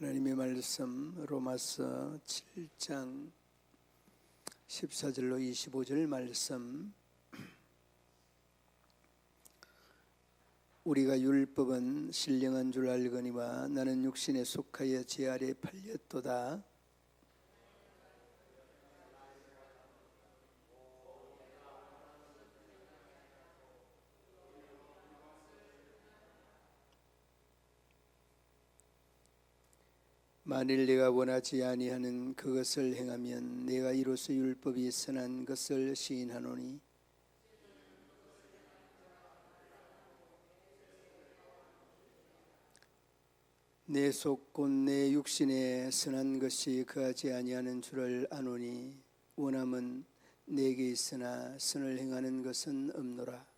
하나님의 말씀 로마서 7장 14절로 25절 말씀. 우리가 율법은 신령한 줄 알거니와 나는 육신에 속하여 제 아래 팔렸도다 만일 내가 원하지 아니하는 그것을 행하면 내가 이로써 율법이 선한 것을 시인하노니. 내 속곧 내 육신에 선한 것이 그하지 아니하는 줄을 아노니 원함은 내게 있으나 선을 행하는 것은 없노라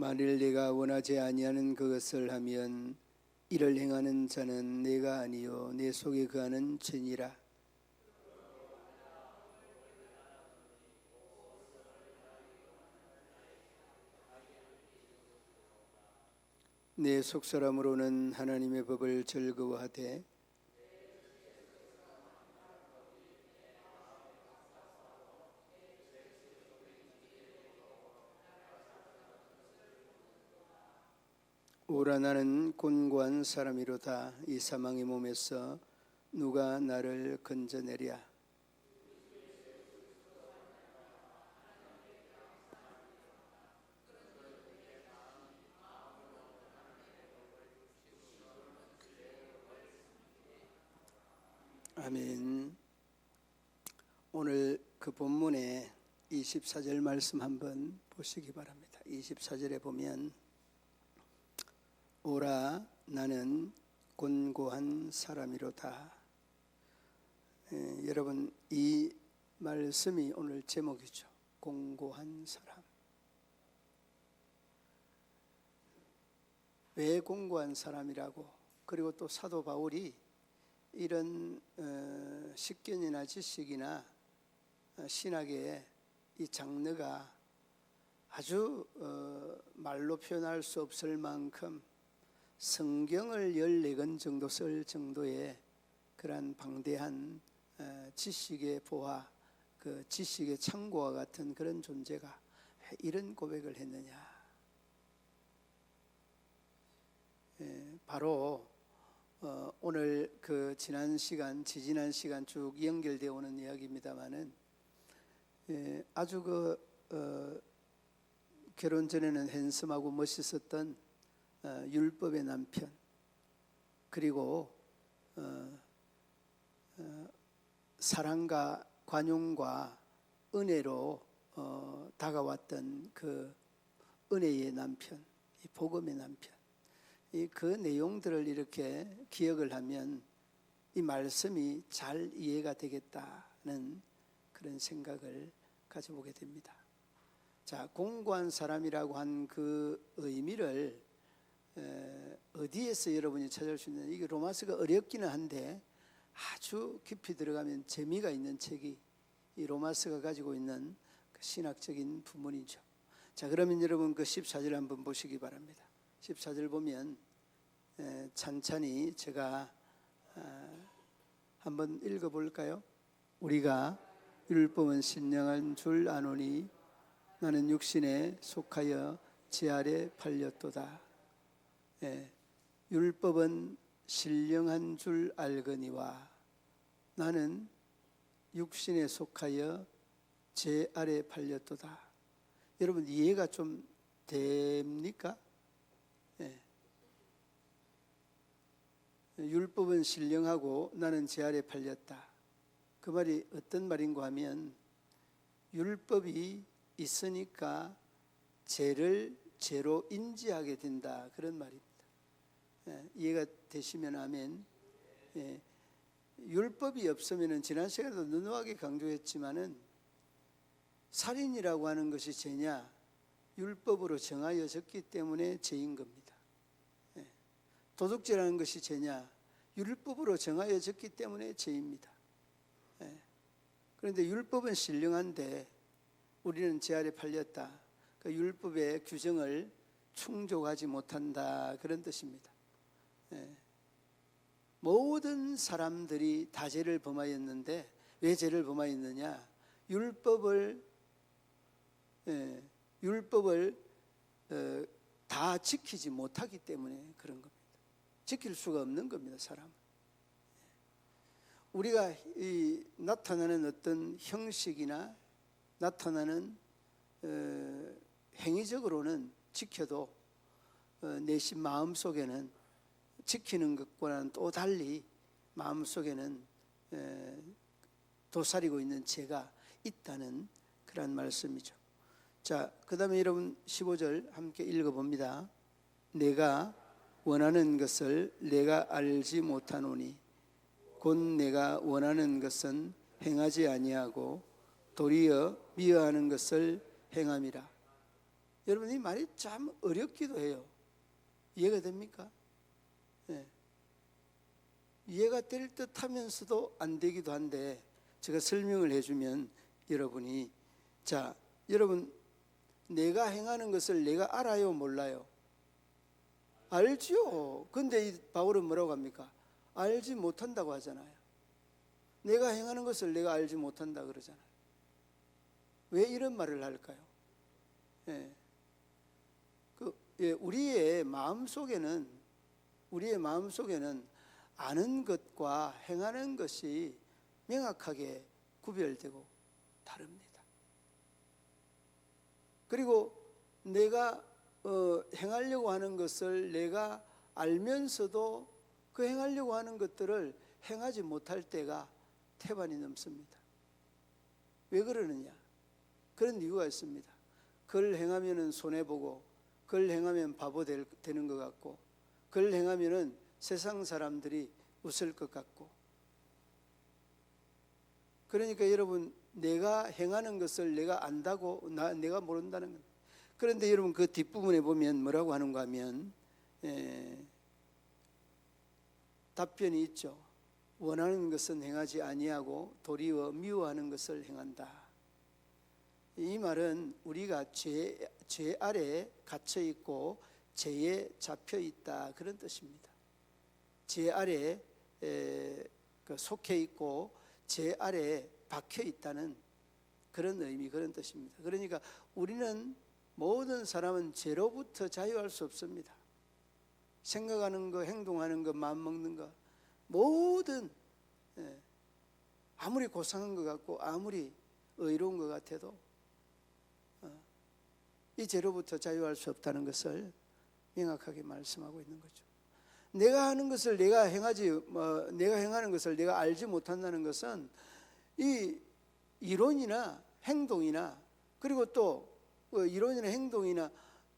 만일 내가 원하지 아니하는 그것을 하면 이를 행하는 자는 내가 아니요 내 속에 거하는 죄니라. 내 속사람으로는 하나님의 법을 즐거워하되 오라 나는 곤고한 사람이로다. 이 사망의 몸에서 누가 나를 건져내랴? 아멘. 오늘 그 본문의 24절 말씀 한번 보시기 바랍니다. 24절에 보면 오라 나는 곤고한 사람이로다. 예, 여러분 이 말씀이 오늘 제목이죠. 공고한 사람. 왜 공고한 사람이라고? 그리고 또 사도 바울이 이런 어, 식견이나 지식이나 어, 신학의 이 장르가 아주 어, 말로 표현할 수 없을 만큼 성경을 14권 정도 쓸 정도의 그러한 방대한 어, 지식의 보화, 그 지식의 창고와 같은 그런 존재가 왜 이런 고백을 했느냐? 예, 바로 어, 오늘 그 지난 시간, 지지난 시간 쭉 연결되어 오는 이야기입니다만은 예, 아주 그 어, 결혼 전에는 핸섬하고 멋있었던 어, 율법의 남편 그리고 어, 어, 사랑과 관용과 은혜로 어, 다가왔던 그 은혜의 남편, 이 복음의 남편, 이 그 내용들을 이렇게 기억을 하면 이 말씀이 잘 이해가 되겠다는 그런 생각을 가져보게 됩니다. 자, 공고한 사람이라고 한 그 의미를 에, 어디에서 여러분이 찾을 수 있는 이게 로마서가 어렵기는 한데 아주 깊이 들어가면 재미가 있는 책이 이 로마서가 가지고 있는 그 신학적인 부문이죠. 자, 그러면 여러분 그 14절 한번 보시기 바랍니다. 14절 보면 에, 찬찬히 제가 아, 한번 읽어 볼까요? 우리가 율법은 신령한 줄 아노니 나는 육신에 속하여 제 아래 팔렸도다. 예, 율법은 신령한 줄 알거니와 나는 육신에 속하여 제 아래 팔렸도다. 여러분 이해가 좀 됩니까? 예. 율법은 신령하고 나는 제 아래 팔렸다. 그 말이 어떤 말인가 하면 율법이 있으니까 죄를 죄로 인지하게 된다 그런 말입니다. 예, 이해가 되시면 아멘. 예, 율법이 없으면은 지난 시간에도 누누하게 강조했지만은 살인이라고 하는 것이 죄냐 율법으로 정하여졌기 때문에 죄인 겁니다. 예, 도둑질하는 것이 죄냐 율법으로 정하여졌기 때문에 죄입니다. 예, 그런데 율법은 신령한데 우리는 제 아래 팔렸다. 그 율법의 규정을 충족하지 못한다 그런 뜻입니다. 예. 모든 사람들이 다 죄를 범하였는데 왜 죄를 범하였느냐? 율법을 예, 율법을 어, 다 지키지 못하기 때문에 그런 겁니다. 지킬 수가 없는 겁니다, 사람은. 우리가 이 나타나는 어떤 형식이나 나타나는 어, 행위적으로는 지켜도 어, 내심 마음 속에는 지키는 것과는 또 달리 마음 속에는 에, 도사리고 있는 죄가 있다는 그런 말씀이죠. 자, 그 다음에 여러분 15절 함께 읽어봅니다. 내가 원하는 것을 내가 알지 못하노니 곧 내가 원하는 것은 행하지 아니하고 도리어 미워하는 것을 행함이라. 여러분 이 말이 참 어렵기도 해요. 이해가 됩니까? 예. 이해가 될 듯하면서도 안 되기도 한데 제가 설명을 해주면 여러분이 자 여러분 내가 행하는 것을 내가 알아요 몰라요? 알지요. 근데 이 바울은 뭐라고 합니까? 알지 못한다고 하잖아요. 내가 행하는 것을 내가 알지 못한다 그러잖아요. 왜 이런 말을 할까요? 예. 그, 예, 우리의 마음 속에는 우리의 마음 속에는 아는 것과 행하는 것이 명확하게 구별되고 다릅니다. 그리고 내가 어, 행하려고 하는 것을 내가 알면서도 그 행하려고 하는 것들을 행하지 못할 때가 태반이 넘습니다. 왜 그러느냐? 그런 이유가 있습니다. 그걸 행하면은 손해 보고, 그걸 행하면 바보 될, 되는 것 같고, 그걸 행하면은 세상 사람들이 웃을 것 같고. 그러니까 여러분 내가 행하는 것을 내가 안다고 나, 내가 모른다는 것. 그런데 여러분 그 뒷부분에 보면 뭐라고 하는가 하면 에, 답변이 있죠. 원하는 것은 행하지 아니하고 도리어 미워하는 것을 행한다. 이 말은 우리가 죄, 죄 아래 갇혀 있고 죄에 잡혀 있다 그런 뜻입니다. 죄 아래 에, 그 속해 있고 죄 아래 박혀 있다는 그런 의미 그런 뜻입니다. 그러니까 우리는 모든 사람은 죄로부터 자유할 수 없습니다. 생각하는 거, 행동하는 거, 마음 먹는 거 모든 예, 아무리 고상한 것 같고 아무리 의로운 것 같아도 어, 이 죄로부터 자유할 수 없다는 것을 명확하게 말씀하고 있는 거죠. 내가 하는 것을 내가 행하지 뭐 내가 행하는 것을 내가 알지 못한다는 것은 이 이론이나 행동이나 그리고 또 어, 이론이나 행동이나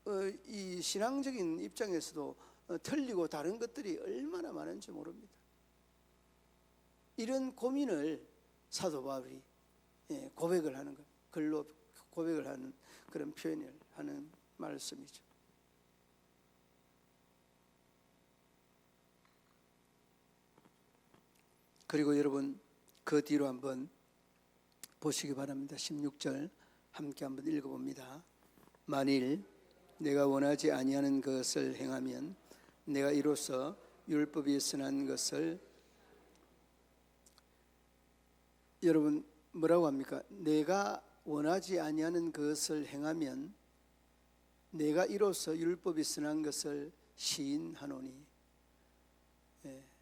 어, 이 신앙적인 입장에서도 어, 틀리고 다른 것들이 얼마나 많은지 모릅니다. 이런 고민을 사도 바울이 예, 고백을 하는 것, 글로 고백을 하는 그런 표현을 하는 말씀이죠. 그리고 여러분 그 뒤로 한번 보시기 바랍니다. 16절 함께 한번 읽어봅니다. 만일 내가 원하지 아니하는 것을 행하면 내가 이로써 율법이 선한 것을 여러분 뭐라고 합니까? 내가 원하지 아니하는 것을 행하면 내가 이로써 율법이 선한 것을 시인하노니 예.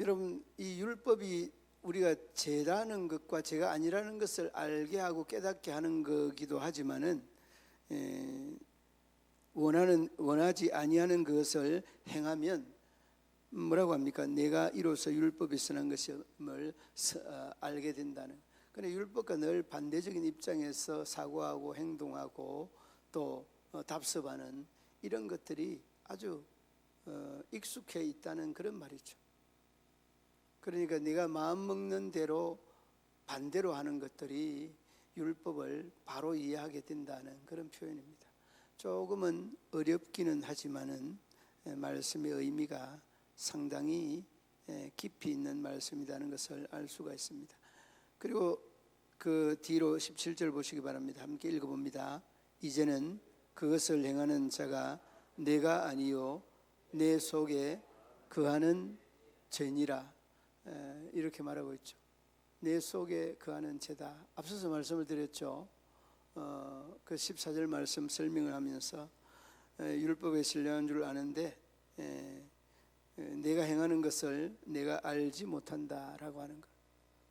여러분 이 율법이 우리가 죄라는 것과 죄가 아니라는 것을 알게 하고 깨닫게 하는 거기도 하지만은 에, 원하는 원하지 아니하는 것을 행하면 뭐라고 합니까? 내가 이로써 율법이 선한 것임을 어, 알게 된다는. 그런데 율법과 늘 반대적인 입장에서 사고하고 행동하고 또 어, 답습하는 이런 것들이 아주 어, 익숙해 있다는 그런 말이죠. 그러니까 네가 마음 먹는 대로 반대로 하는 것들이 율법을 바로 이해하게 된다는 그런 표현입니다. 조금은 어렵기는 하지만은 말씀의 의미가 상당히 깊이 있는 말씀이라는 것을 알 수가 있습니다. 그리고 그 뒤로 17절 보시기 바랍니다. 함께 읽어봅니다. 이제는 그것을 행하는 자가 내가 아니요 내 속에 그하는 죄니라 에, 이렇게 말하고 있죠. 내 속에 그하는 죄다. 앞서서 말씀을 드렸죠. 어, 그 14절 말씀 설명을 하면서 에, 율법에 신뢰한 줄 아는데 내가 행하는 것을 내가 알지 못한다라고 하는 것.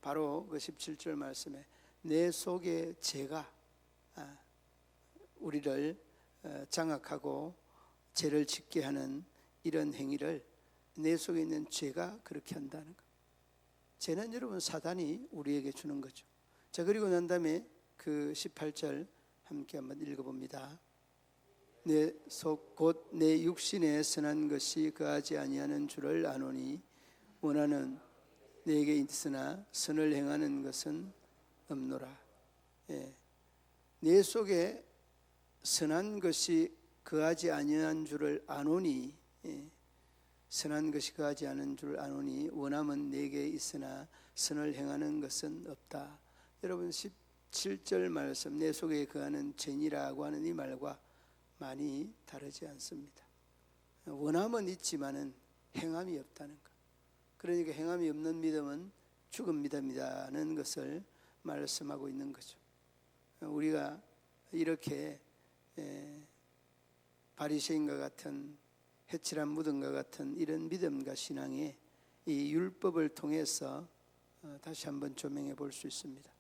바로 그 17절 말씀에 내 속에 죄가 아, 우리를 어, 장악하고 죄를 짓게 하는 이런 행위를 내 속에 있는 죄가 그렇게 한다는 것. 죄는 여러분 사단이 우리에게 주는 거죠. 자 그리고 난 다음에 그 18절 함께 한번 읽어봅니다. 내 속 곧 내 육신에 선한 것이 그하지 아니하는 줄을 아노니 원하는 내게 있으나 선을 행하는 것은 없노라. 예. 내 속에 선한 것이 그하지 아니한 줄을 아노니 예. 선한 것이 그하지 않은 줄 아노니 원함은 내게 있으나 선을 행하는 것은 없다. 여러분 17절 말씀 내 속에 그하는 죄니라고 하는 이 말과 많이 다르지 않습니다. 원함은 있지만은 행함이 없다는 것. 그러니까 행함이 없는 믿음은 죽은 믿음이라는 것을 말씀하고 있는 거죠. 우리가 이렇게 에, 바리새인과 같은 해칠한 무덤과 같은 이런 믿음과 신앙에 이 율법을 통해서 어, 다시 한번 조명해 볼 수 있습니다.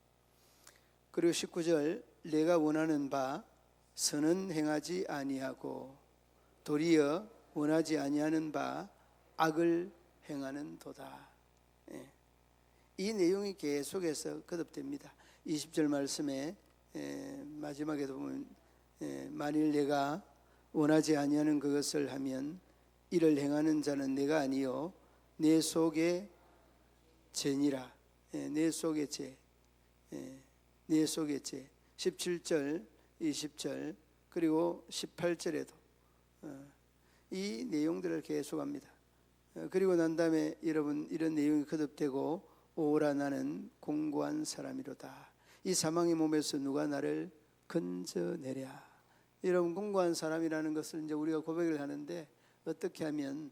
그리고 19절 내가 원하는 바 선은 행하지 아니하고 도리어 원하지 아니하는 바 악을 행하는 도다. 예. 이 내용이 계속해서 거듭됩니다. 20절 말씀에 예, 마지막에도 보면 예, 만일 내가 원하지 아니하는 그것을 하면 이를 행하는 자는 내가 아니요 내 속에 죄니라 예, 내 속에 죄, 예, 내 속에 죄. 17절, 20절 그리고 18절에도 어, 이 내용들을 계속합니다. 어, 그리고 난 다음에 여러분 이런 내용이 거듭되고 오라 나는 공고한 사람이로다. 이 사망의 몸에서 누가 나를 건져내랴. 여러분 공고한 사람이라는 것을 이제 우리가 고백을 하는데 어떻게 하면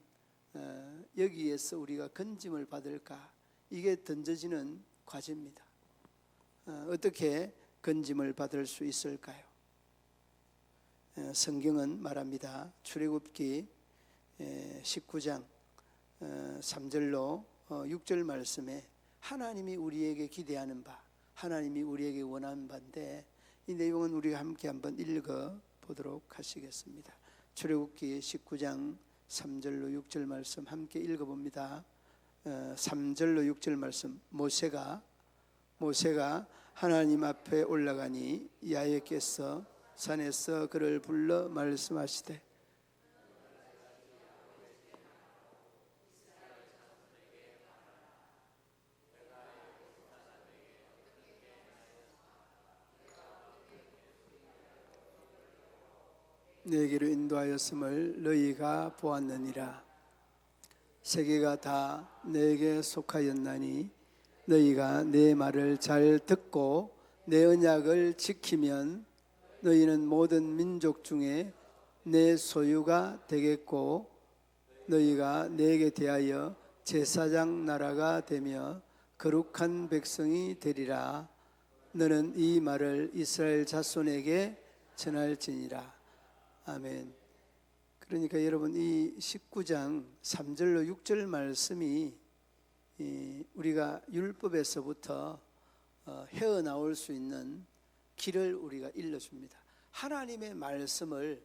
어, 여기에서 우리가 건짐을 받을까? 이게 던져지는 과제입니다. 어, 어떻게 건짐을 받을 수 있을까요? 어, 성경은 말합니다. 출애굽기 19장 3절로 6절 말씀에 하나님이 우리에게 기대하는 바, 하나님이 우리에게 원하는 바인데 이 내용은 우리가 함께 한번 읽어 보도록 하시겠습니다. 출애굽기 19장 3절로 6절 말씀 함께 읽어 봅니다. 3절로 6절 말씀 모세가 모세가 하나님 앞에 올라가니 야훼께서 산에서 그를 불러 말씀하시되 내게로 인도하였음을 너희가 보았느니라. 세계가 다 내게 속하였나니 너희가 내 말을 잘 듣고 내 언약을 지키면 너희는 모든 민족 중에 내 소유가 되겠고 너희가 내게 대하여 제사장 나라가 되며 거룩한 백성이 되리라. 너는 이 말을 이스라엘 자손에게 전할지니라 아멘. 그러니까 여러분 이 19장 3절로 6절 말씀이 우리가 율법에서부터 어, 헤어나올 수 있는 길을 우리가 일러줍니다. 하나님의 말씀을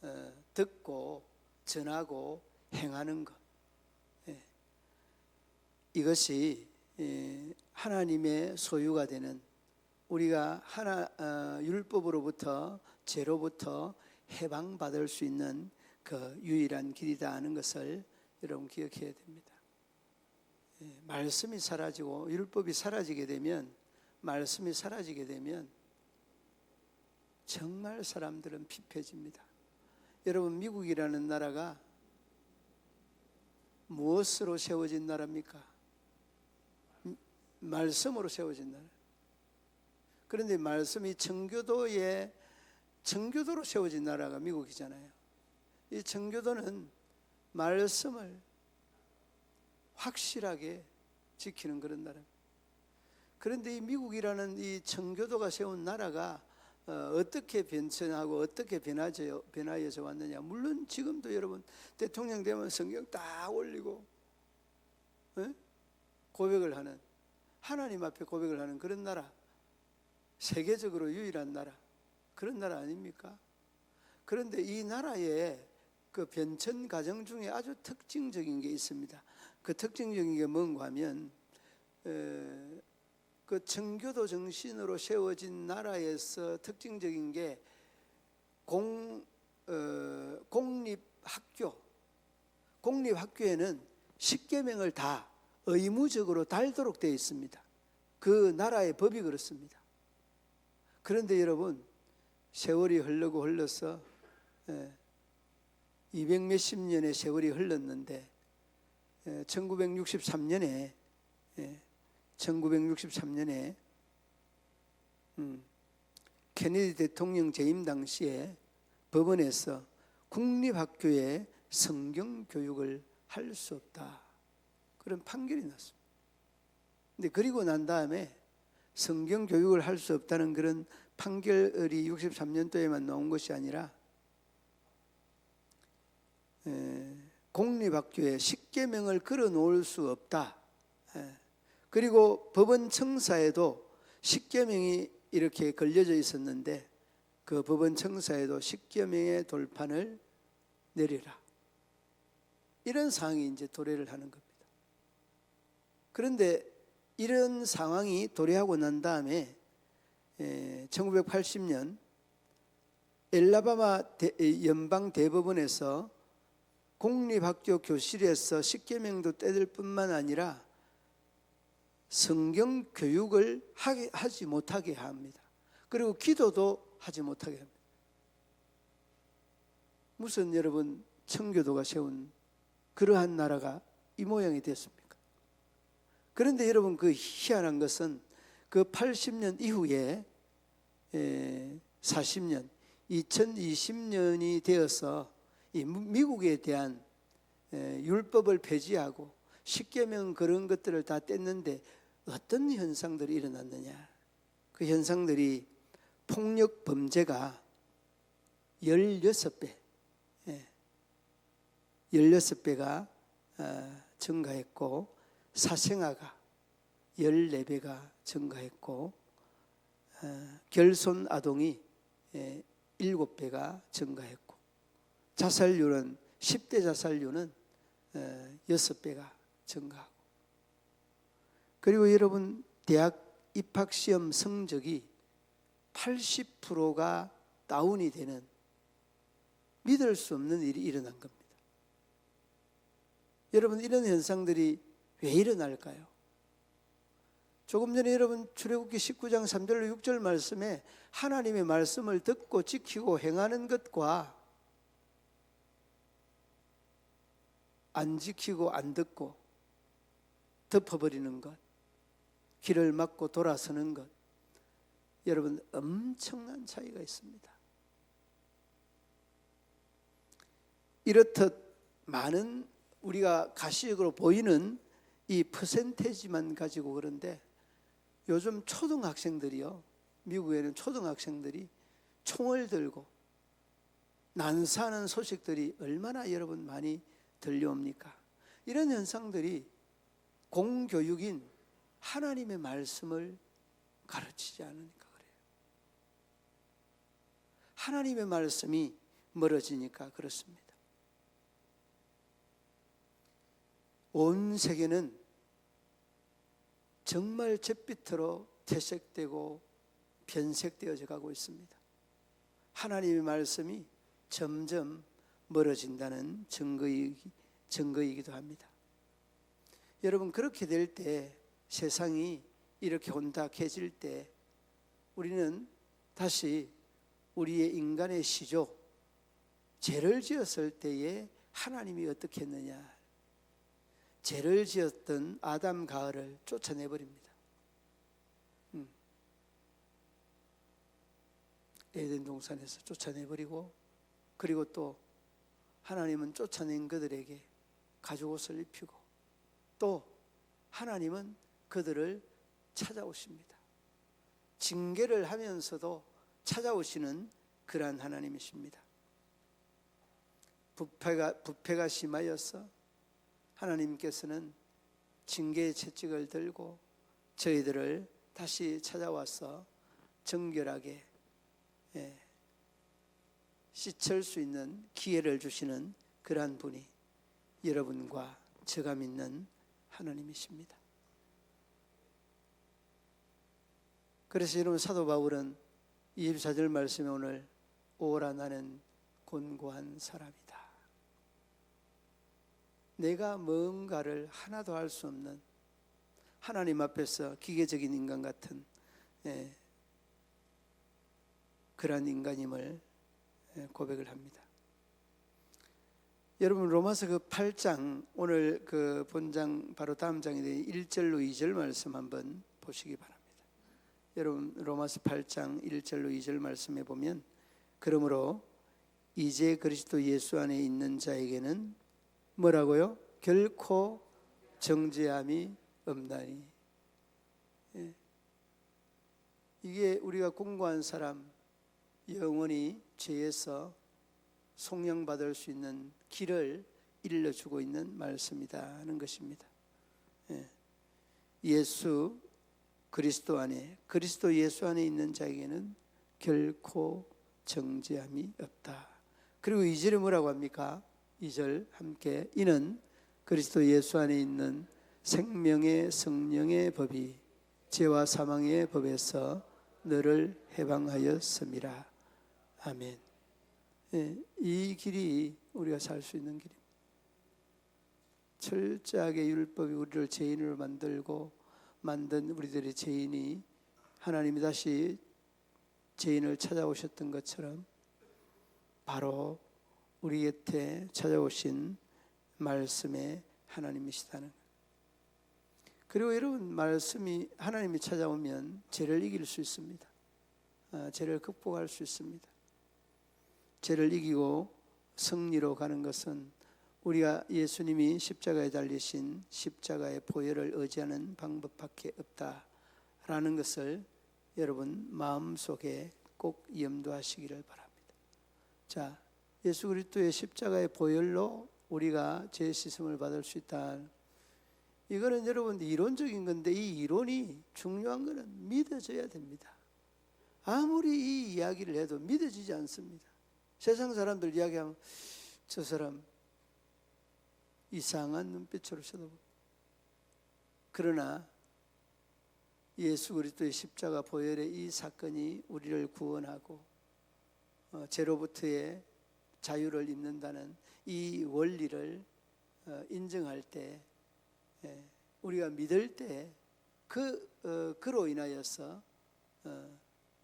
어, 듣고 전하고 행하는 것. 예. 이것이 하나님의 소유가 되는 우리가 하나 어, 율법으로부터 죄로부터 해방받을 수 있는 그 유일한 길이다 하는 것을 여러분 기억해야 됩니다. 예, 말씀이 사라지고 율법이 사라지게 되면 말씀이 사라지게 되면 정말 사람들은 피폐해집니다. 여러분 미국이라는 나라가 무엇으로 세워진 나라입니까? 말씀으로 세워진 나라. 그런데 말씀이 청교도의 청교도로 세워진 나라가 미국이잖아요. 이 청교도는 말씀을 확실하게 지키는 그런 나라입니다. 그런데 이 미국이라는 이 청교도가 세운 나라가 어, 떻게 변천하고 어떻게 변화져, 변화해서 왔느냐. 물론 지금도 여러분 대통령 되면 성경 딱 올리고 예? 고백을 하는 하나님 앞에 고백을 하는 그런 나라. 세계적으로 유일한 나라. 그런 나라 아닙니까? 그런데 이 나라의 그 변천 과정 중에 아주 특징적인 게 있습니다. 그 특징적인 게 뭔가 하면 에, 그 청교도 정신으로 세워진 나라에서 특징적인 게 공, 어, 공립학교, 공립학교에는 십계명을 다 의무적으로 달도록 되어 있습니다. 그 나라의 법이 그렇습니다. 그런데 여러분 세월이 흘러고 흘러서 예, 200 몇십 년의 세월이 흘렀는데 1963년에 1963년에 음, 케네디 대통령 재임 당시에 법원에서 국립학교에 성경 교육을 할 수 없다 그런 판결이 났습니다. 근데 그리고 난 다음에 성경 교육을 할 수 없다는 그런 판결이 63년도에만 나온 것이 아니라 에, 공립학교에 십계명을 걸어 놓을 수 없다. 에, 그리고 법원 청사에도 십계명이 이렇게 걸려져 있었는데 그 법원 청사에도 십계명의 돌판을 내리라. 이런 상황이 이제 도래를 하는 겁니다. 그런데 이런 상황이 도래하고 난 다음에 1980년 엘라바마 연방 대법원에서 공립학교 교실에서 십계명도 떼들 뿐만 아니라 성경 교육을 하지 못하게 합니다. 그리고 기도도 하지 못하게 합니다. 무슨 여러분 청교도가 세운 그러한 나라가 이 모양이 됐습니까? 그런데 여러분 그 희한한 것은 그 80년 이후에 40년 2020년이 되어서 이 미국에 대한 율법을 폐지하고 십계명 그런 것들을 다 뗐는데 어떤 현상들이 일어났느냐? 그 현상들이 폭력 범죄가 16배, 16배가 어, 증가했고 사생아가 14배가 증가했고 어, 결손 아동이 7배가 증가했고 자살률은 10대 자살률은 6배가 어, 증가하고 그리고 여러분 대학 입학 시험 성적이 80%가 다운이 되는 믿을 수 없는 일이 일어난 겁니다. 여러분 이런 현상들이 왜 일어날까요? 조금 전에 여러분 출애굽기 19장 3절로 6절 말씀에 하나님의 말씀을 듣고 지키고 행하는 것과 안 지키고 안 듣고 덮어버리는 것, 길을 막고 돌아서는 것, 여러분 엄청난 차이가 있습니다. 이렇듯 많은 우리가 가시적으로 보이는 이 퍼센테지만 가지고 그런데 요즘 초등학생들이요. 미국에는 초등학생들이 총을 들고 난사하는 소식들이 얼마나 여러분 많이 들려옵니까? 이런 현상들이 공교육인 하나님의 말씀을 가르치지 않으니까 그래요. 하나님의 말씀이 멀어지니까 그렇습니다. 온 세계는 정말 잿빛으로 퇴색되고 변색되어져 가고 있습니다. 하나님의 말씀이 점점 멀어진다는 증거이, 증거이 기도 합니다. 여러분 그렇게 될 때 세상이 이렇게 혼탁해질 때 우리는 다시 우리의 인간의 시조 죄를 지었을 때에 하나님이 어떻게 했느냐 죄를 지었던 아담 가을을 쫓아내 버립니다. 음. 에덴 동산에서 쫓아내버리고 그리고 또 하나님은 쫓아낸 그들에게 가죽 옷을 입히고 또 하나님은 그들을 찾아오십니다. 징계를 하면서도 찾아오시는 그러한 하나님이십니다. 부패가 부패가 심하여서 하나님께서는 징계의 채찍을 들고 저희들을 다시 찾아와서 정결하게 예, 씻을 수 있는 기회를 주시는 그러한 분이 여러분과 제가 믿는 하나님이십니다. 그래서 여러분 사도 바울은 24절 말씀에 오늘 오라 나는 곤고한 사람이다. 내가 뭔가를 하나도 할 수 없는 하나님 앞에서 기계적인 인간 같은 예, 그러한 인간임을 예, 고백을 합니다. 여러분 로마서 그 8장 오늘 그 본장 바로 다음 장에 대해 1절로 2절 말씀 한번 보시기 바랍니다. 여러분 로마서 8장 1절로 2절 말씀에 보면 그러므로 이제 그리스도 예수 안에 있는 자에게는 뭐라고요? 결코 정죄함이 없나니. 예. 이게 우리가 공고한 사람 영원히 죄에서 속량받을 수 있는 길을 일러주고 있는 말씀이다 하는 것입니다. 예. 예수 그리스도 안에 그리스도 예수 안에 있는 자에게는 결코 정죄함이 없다. 그리고 이절에 뭐라고 합니까? 이절 함께 이는 그리스도 예수 안에 있는 생명의 성령의 법이 죄와 사망의 법에서 너를 해방하였음이라. 아멘. 예, 이 길이 우리가 살 수 있는 길입니다. 철저하게 율법이 우리를 죄인으로 만들고 만든 우리들의 죄인이 하나님이 다시 죄인을 찾아오셨던 것처럼 바로 우리 곁에 찾아오신 말씀의 하나님이시다는 것. 그리고 여러분 말씀이 하나님이 찾아오면 죄를 이길 수 있습니다. 아, 죄를 극복할 수 있습니다. 죄를 이기고 승리로 가는 것은 우리가 예수님이 십자가에 달리신 십자가의 보혈을 의지하는 방법밖에 없다라는 것을 여러분 마음속에 꼭 염두하시기를 바랍니다. 자, 예수 그리스도의 십자가의 보혈로 우리가 죄 씻음을 받을 수 있다. 이거는 여러분 이론적인 건데 이 이론이 중요한 것은 믿어져야 됩니다. 아무리 이 이야기를 해도 믿어지지 않습니다. 세상 사람들 이야기하면 저 사람 이상한 눈빛으로 쳐다보. 그러나 예수 그리스도의 십자가 보혈의 이 사건이 우리를 구원하고 어, 죄로부터의 자유를 입는다는 이 원리를 어, 인정할 때 예, 우리가 믿을 때그 어, 그로 인하여서 어,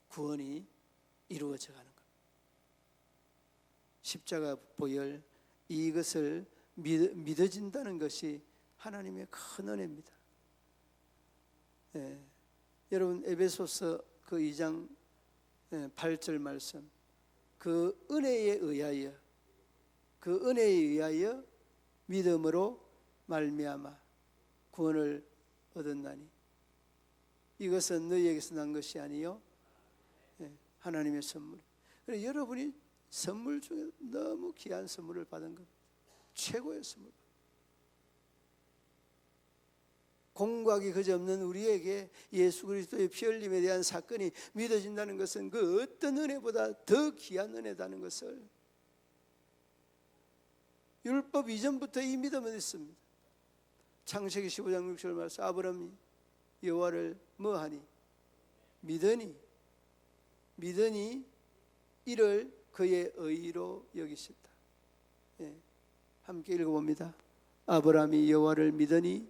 구원이 이루어져 가는 것. 십자가 보혈 이것을 믿, 믿어진다는 것이 하나님의 큰 은혜입니다. 예, 여러분 에베소서 그 2장 8절 말씀 그 은혜에 의하여 그 은혜에 의하여 믿음으로 말미암아 구원을 얻었나니 이것은 너희에게서 난 것이 아니요 예, 하나님의 선물. 그래 여러분이 선물 중에 너무 귀한 선물을 받은 것 최고의 선물. 공각이 그지없는 우리에게 예수 그리스도의 피 흘림에 대한 사건이 믿어진다는 것은 그 어떤 은혜보다 더 귀한 은혜다는 것을 율법 이전부터 이 믿음은 있습니다. 창세기 15장 6절 말씀 아브라함이 여호와를 뭐하니 믿으니 믿으니 이를 그의 의로 여기셨다. 예, 함께 읽어봅니다. 아브라함이 여호와를 믿으니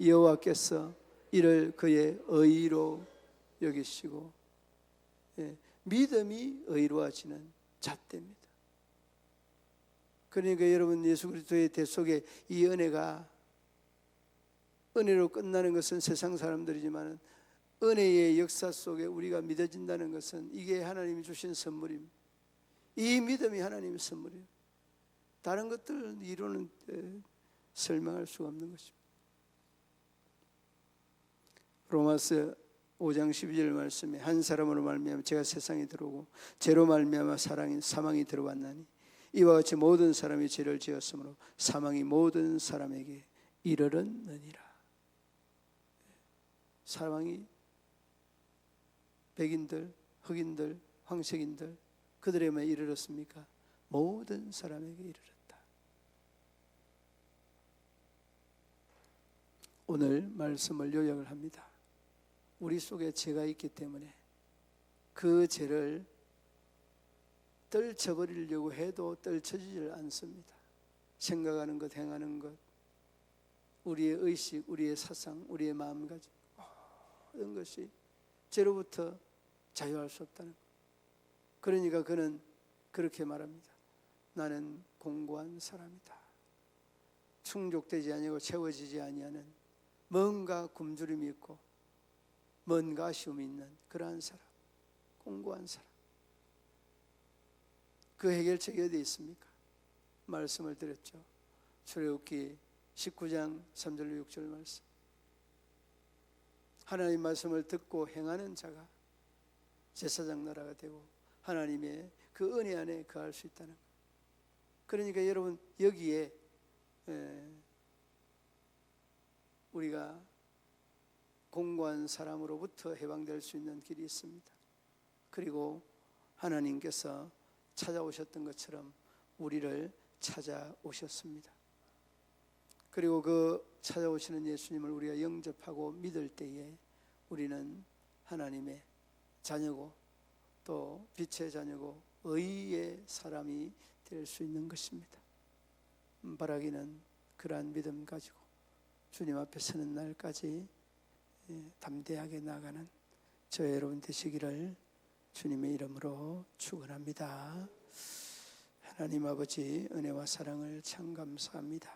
여호와께서 이를 그의 의로 여기시고 예, 믿음이 의로워지는 잣대입니다. 그러니까 여러분 예수 그리스도의 대 속에 이 은혜가 은혜로 끝나는 것은 세상 사람들이지만 은혜의 역사 속에 우리가 믿어진다는 것은 이게 하나님이 주신 선물입니다. 이 믿음이 하나님의 선물이에요. 다른 것들 이론은 에, 설명할 수가 없는 것입니다. 로마서 5장 12절 말씀에 한 사람으로 말미암아 제가 세상에 들어오고 죄로 말미암아 사랑이 사망이 들어왔나니 이와 같이 모든 사람이 죄를 지었으므로 사망이 모든 사람에게 이르렀느니라. 사망이 백인들, 흑인들, 황색인들 그들에만 이르렀습니까? 모든 사람에게 이르렀다. 오늘 말씀을 요약을 합니다. 우리 속에 죄가 있기 때문에 그 죄를 떨쳐버리려고 해도 떨쳐지질 않습니다. 생각하는 것, 행하는 것, 우리의 의식, 우리의 사상, 우리의 마음가짐 모든 것이 죄로부터 자유할 수 없다는 것. 그러니까 그는 그렇게 말합니다. 나는 공고한 사람이다. 충족되지 아니하고 채워지지 아니하는 뭔가 굶주림이 있고 뭔가 아쉬움이 있는 그러한 사람, 공고한 사람. 그 해결책이 어디 있습니까? 말씀을 드렸죠. 출애굽기 19장 3절 6절 말씀. 하나님 말씀을 듣고 행하는 자가 제사장 나라가 되고 하나님의 그 은혜 안에 거할 수 있다는 것. 그러니까 여러분 여기에 에, 우리가 공고한 사람으로부터 해방될 수 있는 길이 있습니다. 그리고 하나님께서 찾아오셨던 것처럼 우리를 찾아오셨습니다. 그리고 그 찾아오시는 예수님을 우리가 영접하고 믿을 때에 우리는 하나님의 자녀고 또 빛의 자녀고 의의 사람이 될 수 있는 것입니다. 바라기는 그러한 믿음 가지고 주님 앞에 서는 날까지 예, 담대하게 나가는 저 여러분 되시기를 주님의 이름으로 축원합니다. 하나님 아버지 은혜와 사랑을 참 감사합니다.